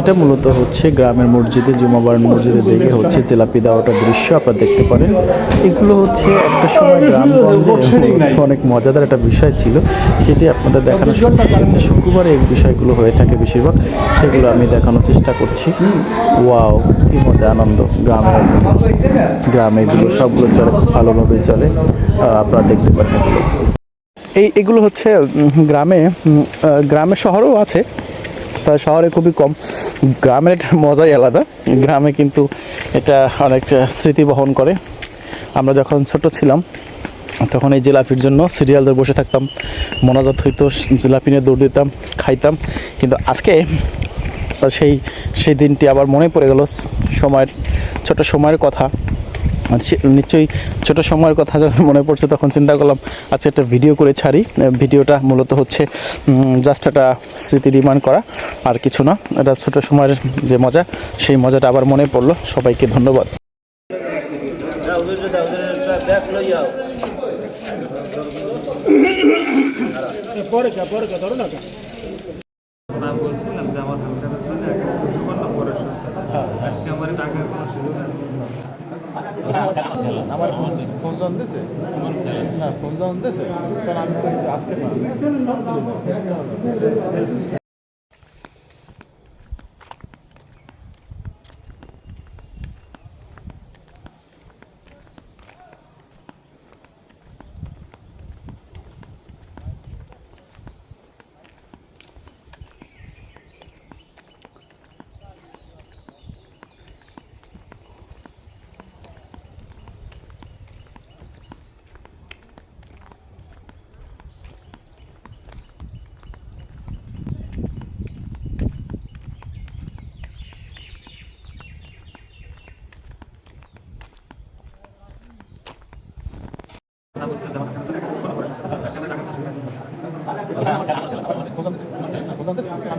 এটা মূলত হচ্ছে গ্রামের মসজিদে জুমাবার মসজিদে দেখে হচ্ছে জেলাপি দেওয়াটা দৃশ্য, আপনারা দেখতে পারেন। এগুলো হচ্ছে একটা সময় গ্রামগঞ্জে অনেক মজাদার একটা বিষয় ছিল। সেটি আপনাদের দেখানোর সুযোগ হয়েছে শুক্রবারে এই বিষয়গুলো হয়ে থাকে বেশিরভাগ। সেগুলো আমি দেখানোর চেষ্টা করছি। ওয়াও, কি মজা, আনন্দ। গ্রামে গ্রামে এগুলো সবগুলো চলে, খুব ভালোভাবে চলে। আপনারা দেখতে পারেন এগুলো। এই, এগুলো হচ্ছে গ্রামে গ্রামে শহরেও আছে। শহরে খুবই কম। গ্রামের একটা মজাই আলাদা। গ্রামে কিন্তু এটা অনেক স্মৃতি বহন করে। আমরা যখন ছোট ছিলাম, তখন এই জিলাপির জন্য সিরিয়াল ধরে বসে থাকতাম, মনাজাত হইতো, জিলাপি নিয়ে দৌড় দিতাম, খাইতাম। কিন্তু আজকে সেই সেই দিনটি আবার মনে পড়ে গেল। সময়ের, ছোট সময়ের কথা। আর সে- নিশ্চয়ই ছোট সময়ের কথা যখন মনে পড়ছে তখন চিন্তা করলাম আচ্ছা একটা ভিডিও করে ছাড়ি। ভিডিওটা মূলত হচ্ছে জাস্ট একটা স্মৃতি রিমান্ড করা আর কিছু না। এটা ছোট সময়ের যে মজা সেই মজাটা আবার মনে পড়ল। সবাইকে ধন্যবাদ। দাও ওদের দাও ওদের ব্যাগ লই যাও আমি বলছিলাম যে আমার হালকা শুনে একটা শুক্রবার নম্বরের সাথে আজকে আমার টাকার কোনো সুযোগ আছে আমার ফোন জন দিছে? না ফোন জন দিছে। কারণ আমি আজকে টাকা